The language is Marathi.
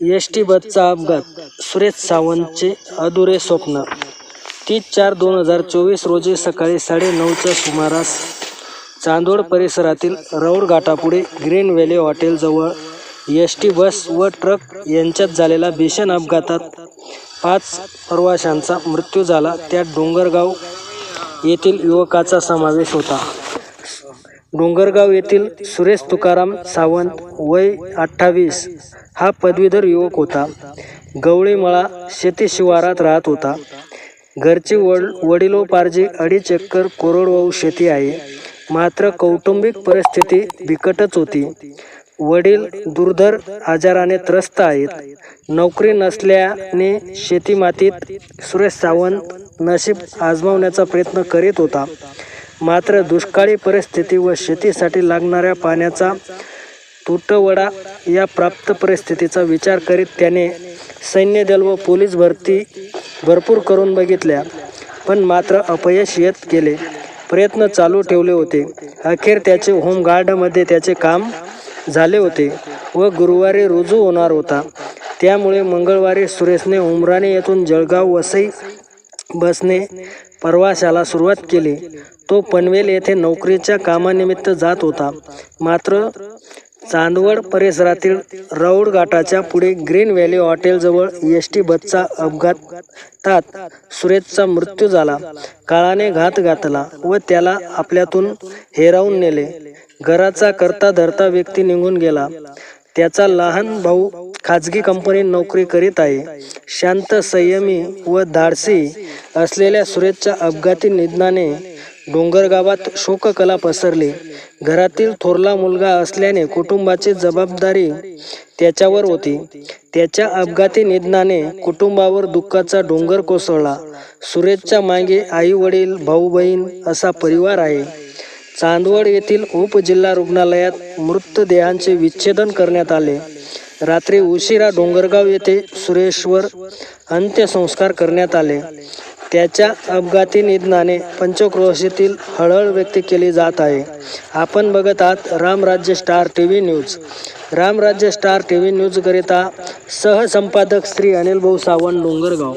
एस टी बसचा अपघात. सुरेश सावंतचे अधुरे स्वप्न. तीस चार दोन हजार चोवीस रोजी सकाळी साडेनऊच्या सुमारास चांदोड परिसरातील रौड घाटापुढे ग्रीन व्हॅली हॉटेलजवळ एस टी बस व ट्रक यांच्यात झालेल्या भीषण अपघातात पाच प्रवाशांचा मृत्यू झाला. त्यात डोंगरगाव येथील युवकाचा समावेश होता. डोंगरगाव येथील सुरेश तुकाराम सावंत वय अठ्ठावीस. हा पदवीधर युवक होता. गवळीमळा शेती शिवारात राहत होता. घरचे वड वडिलोपार्जी अडीच एकर कोरडवाहू शेती आहे. मात्र कौटुंबिक परिस्थिती बिकटच होती. वडील दुर्धर आजाराने त्रस्त आहेत. नोकरी नसल्याने शेतीमातीत सुरेश सावंत नशीब आजमावण्याचा प्रयत्न करीत होता. मात्र दुष्काळी परिस्थिती व शेतीसाठी लागणाऱ्या पाण्याचा तुटवडा या प्राप्त परिस्थितीचा विचार करीत त्याने सैन्य दल व पोलीस भरती भरपूर करून बघितल्या पण मात्र अपयश येत गेले. प्रयत्न चालू ठेवले होते. अखेर त्याचे होमगार्डमध्ये त्याचे काम झाले होते व गुरुवारी रुजू होणार होता. त्यामुळे मंगळवारी सुरेशने उमराणे येथून जळगाव वसई बसने प्रवासाला सुरुवात केली. तो पनवेल येथे नोकरीच्या कामानिमित्त जात होता. मात्र चांदवड परिसरातील रौड घाटाच्या पुढे ग्रीन व्हॅली हॉटेलजवळ एस टी बसचा अपघातात सुरेशचा मृत्यू झाला. काळाने घात घातला व त्याला आपल्यातून हेरावून नेले. घराचा करता धरता व्यक्ती निघून गेला. त्याचा लहान भाऊ खाजगी कंपनीत नोकरी करीत आहे. शांत संयमी व धाडसी असलेल्या सुरेशच्या अपघाती निधनाने डोंगरगावात शोककला पसरली. घरातील थोरला मुलगा असल्याने कुटुंबाची जबाबदारी त्याच्यावर होती. त्याच्या अपघाती निधनाने कुटुंबावर दुःखाचा डोंगर कोसळला. सुरेशच्या मागे आई वडील भाऊ बहीण असा परिवार आहे. चांदवड येथील उपजिल्हा रुग्णालयात मृतदेहांचे विच्छेदन करण्यात आले. रात्री उशिरा डोंगरगाव येथे सुरेशवर अंत्यसंस्कार करण्यात आले. त्याच्या अपघाती निधनाने पंचक्रोशीतील हळहळ व्यक्त केली जात आहे. आपण बघत आहात Ramrajya star T V news Ramrajya star T V न्यूजकरिता सहसंपादक श्री अनिल भाऊ सावंत डोंगरगाव.